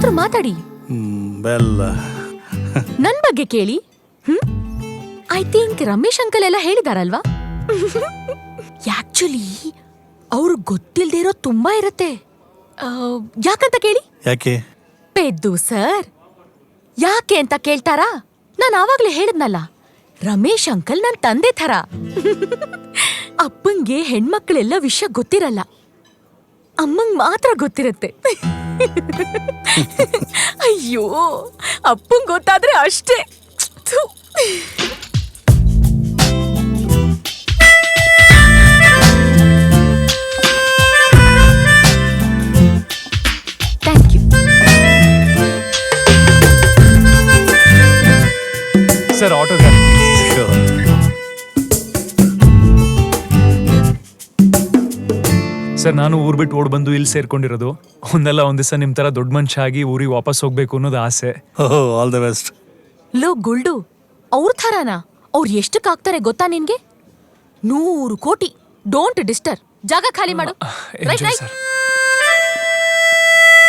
ಏನಾದ್ರೂ ಮಾತಾಡಿ. ಹ್ಮ್, ಬೆಲ್ಲ. ನನ್ ಬಗ್ಗೆ ಕೇಳಿ. Hmm? I think Ramesh uncle ಎಲ್ಲ ಹೇಳಿದಾರಲ್ವಾ? ಆಕ್ಚುಲಿ ಅವ್ರು ಗೊತ್ತಿಲ್ದೇ ಇರೋ ತುಂಬಾ ಇರತ್ತೆ. ಆ, ಯಾಕಂತ ಕೇಳಿ? ಯಾಕೆ? ಪೆದ್ದು ಸರ್. ಯಾಕೆ ಅಂತ ಕೇಳ್ತಾರಾ? ನಾನು ಆವಾಗ್ಲೇ ಹೇಳಿದ್ನಲ್ಲ ರಮೇಶ್ ಅಂಕಲ್ ನನ್ ತಂದೆ ಥರ. ಅಪ್ಪಂಗೆ ಹೆಣ್ಮಕ್ಳೆಲ್ಲ ವಿಷಯ ಗೊತ್ತಿರಲ್ಲ. ಅಮ್ಮಂಗ್ ಮಾತ್ರ ಗೊತ್ತಿರತ್ತೆ. ಅಯ್ಯೋ ಅಪ್ಪಂಗ್ ಗೊತ್ತಾದ್ರೆ ಅಷ್ಟೇ ಥು. Thank you sir autograph sir ನಾನು ಊರ್ ಬಿಟ್ಟು ಓಡ್ ಬಂದು ಇಲ್ಲಿ ಸೇರ್ಕೊಂಡಿರೋದು. ಒಂದಲ್ಲ ಒಂದ್ ದಿವಸ ನಿಮ್ ತರ ದೊಡ್ಡ ಮನುಷ್ಯ ಆಗಿ ಊರಿಗೆ ವಾಪಸ್ ಹೋಗ್ಬೇಕು ಅನ್ನೋದು ಆಸೆ. ಓಹೋ ಆಲ್ ದ ಬೆಸ್ಟ್ ಲೋ ಗುಲ್ಡು ಅವ್ರ ಥರನಾ? ಅವ್ರು ಎಷ್ಟಕ್ಕಾಗ್ತಾರೆ ಗೊತ್ತಾ ನಿನ್ಗೆ? ನೂರು ಕೋಟಿ. ಡೋಂಟ್ ಡಿಸ್ಟರ್ ಜಾಗ ಖಾಲಿ ಮಾಡು. Right right.